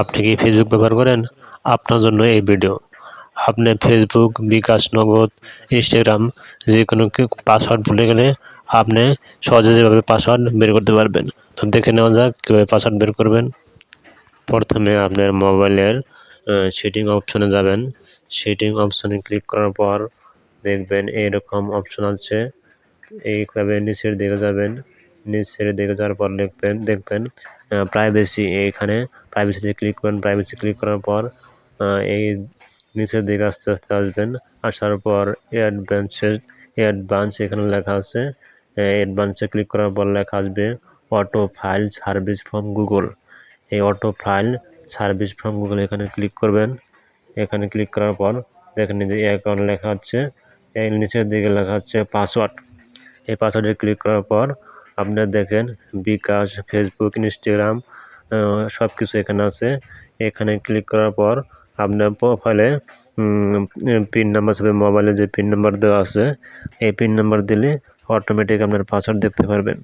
আপনি কি ফেসবুক ব্যবহার করেন? আপনার জন্য এই ভিডিও আপনি ফেসবুক বিকাশ, নগদ ইনস্টাগ্রাম যে কোনো পাসওয়ার্ড ভুলে গেলে আপনি সহজে যেভাবে পাসওয়ার্ড বের করতে পারবেন। তো দেখে নেওয়া যাক কীভাবে পাসওয়ার্ড বের করবেন। প্রথমে আপনার মোবাইলের সেটিং অপশনে যাবেন। সেটিং অপশনে ক্লিক করার পর দেখবেন এরকম অপশন আছে। এইভাবে নিচের দিকে যাবেন। নিচের দিকে যাওয়ার পর লিখবেন দেখবেন প্রাইভেসি এখানে প্রাইভেসিতে ক্লিক করবেন। প্রাইভেসি ক্লিক করার পর এই নিচের দিকে আস্তে আস্তে আসবেন। আসার পর অ্যাডভান্সে অ্যাডভান্স এখানে লেখা আছে। অ্যাডভান্সে ক্লিক করার পর লেখা আসবে auto file service from Google এই auto file service from Google এখানে ক্লিক করবেন। এখানে ক্লিক করার পর দেখেন যে অ্যাকাউন্ট লেখা হচ্ছে এই নিচের দিকে লেখা হচ্ছে পাসওয়ার্ড এই পাসওয়ার্ডে ক্লিক করার পর আপনারা দেখেন বিকাশ ফেসবুক ইনস্টাগ্রাম সব কিছু এখানে আছে। এখানে ক্লিক করার পর আপনার প্রোফাইলে পিন নাম্বার হিসেবে মোবাইলে যে পিন নাম্বার দেওয়া আছে, এই পিন নাম্বার দিলে অটোমেটিক আপনার পাসওয়ার্ড দেখতে পারবেন।